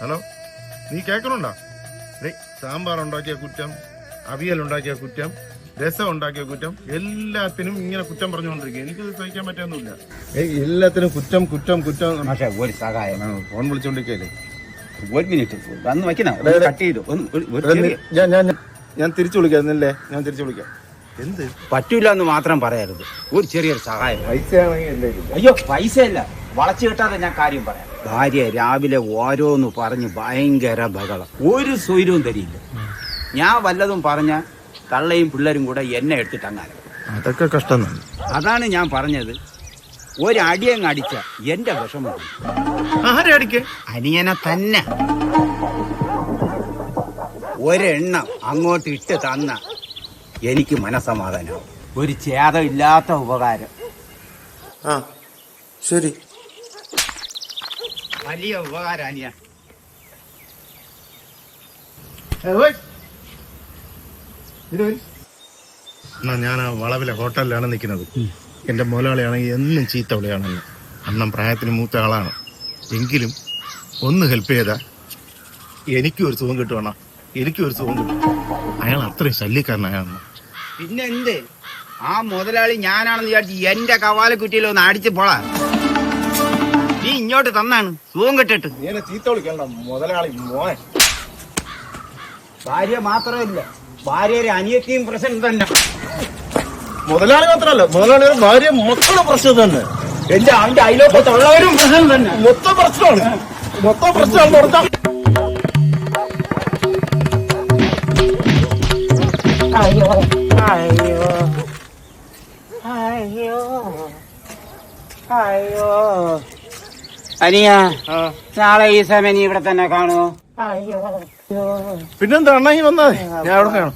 Hello നീ കേൾക്കണുണ്ടോ? സാമ്പാർ ഉണ്ടാക്കിയ കുറ്റം അവിയൽ ഉണ്ടാക്കിയ കുറ്റം രസം ഉണ്ടാക്കിയ കുറ്റം എല്ലാത്തിനും ഇങ്ങനെ കുറ്റം പറഞ്ഞുകൊണ്ടിരിക്കുക. എനിക്ക് സഹിക്കാൻ പറ്റാന്നില്ല. ഏയ് എല്ലാത്തിനും കുറ്റം കുറ്റം കുറ്റം. പക്ഷെ ഒരു സഹായം. ഫോൺ വിളിച്ചോണ്ടിരിക്കല്ലേ? ഒരു മിനിറ്റ് വന്ന് എടാ. കട്ട് ചെയ്തു? ഞാൻ ഞാൻ ഞാൻ- തിരിച്ചു വിളിക്കാം ഞാൻ തിരിച്ചു വിളിക്കാം. എന്ത്? പറ്റൂല എന്ന് മാത്രം പറയരുത്. ഒരു ചെറിയൊരു സഹായം. പൈസ ആണെങ്കിൽ അയ്യോ പൈസ ഇല്ല വളച്ചു കിട്ടാതെ ഞാൻ കാര്യം പറയാം. ഭാര്യ രാവിലെ ഓരോന്ന് പറഞ്ഞ് ഭയങ്കര ബഹളം. ഒരു സ്വൈരവും തരിയില്ല. ഞാൻ വല്ലതും പറഞ്ഞ തള്ളയും പിള്ളേരും കൂടെ എന്നെ എടുത്തിട്ട് അങ്ങനെ അതൊക്കെ കഷ്ടം അതാണ് ഞാൻ പറഞ്ഞത്. ഒരടിയങ്ങ് അടിച്ച എന്റെ വിഷമം പോയി. ആരെ അടിക്കേ? അനിയനെ തന്നെ. ഒരെണ്ണം അങ്ങോട്ട് ഇട്ട് തന്ന എനിക്ക് മനസമാധാനം ഒരു ചേതമില്ലാത്ത ഉപകാരം. ആ ശരി. വലിയ ഉപകാരം അനിയ എന്നാ ഞാൻ ആ വളവിലെ ഹോട്ടലിലാണ് നിൽക്കുന്നത്. എന്റെ മുതലാളിയാണെങ്കിൽ എന്നും ചീത്ത വിളിയാണെന്ന് അണ്ണം പ്രായത്തിന് മൂത്ത ആളാണ്. എങ്കിലും ഒന്ന് ഹെൽപ്പ് ചെയ്താ എനിക്കും ഒരു സുഖം കിട്ടുവണ്ണ. എനിക്കും ഒരു സുഖം കിട്ടും. അയാൾ അത്രയും ശല്യക്കാരനായാണ് പിന്നെ എന്ത് ആ മുതലാളി ഞാനാണെന്ന് വിചാരിച്ച് എന്റെ കവാല ഒന്ന് അടിച്ച് പോളാ. നീ ഇങ്ങോട്ട് തന്നാണ്. സുഖം കെട്ടിട്ട്. നീനെ ചീത്ത വിളിക്കണ്ട മുതലാളി മോൻ ഭാര്യ മാത്രമല്ല ഭാര്യയുടെ അനിയത്തിയും പ്രശ്നം തന്നെ. മുതലാളി മാത്രമല്ല മുതലാളിയുടെ ഭാര്യ മൊത്തം പ്രശ്നം തന്നെ. എന്റെ അവന്റെ അയലോക്കത്തുള്ളവരും പ്രശ്നം തന്നെ. മൊത്തം പ്രശ്നമാണ്. മൊത്തം പ്രശ്നമാണ് മൊത്തം അയ്യോ. അയ്യോ. അയ്യോ. അയ്യോ. അനിയ നാളെ ഈ സമയം നീ ഇവിടെ തന്നെ കാണുമോ അയ്യോ. അണ്ണാ ഈ വന്നാ ഞാൻ അവിടെ കാണും.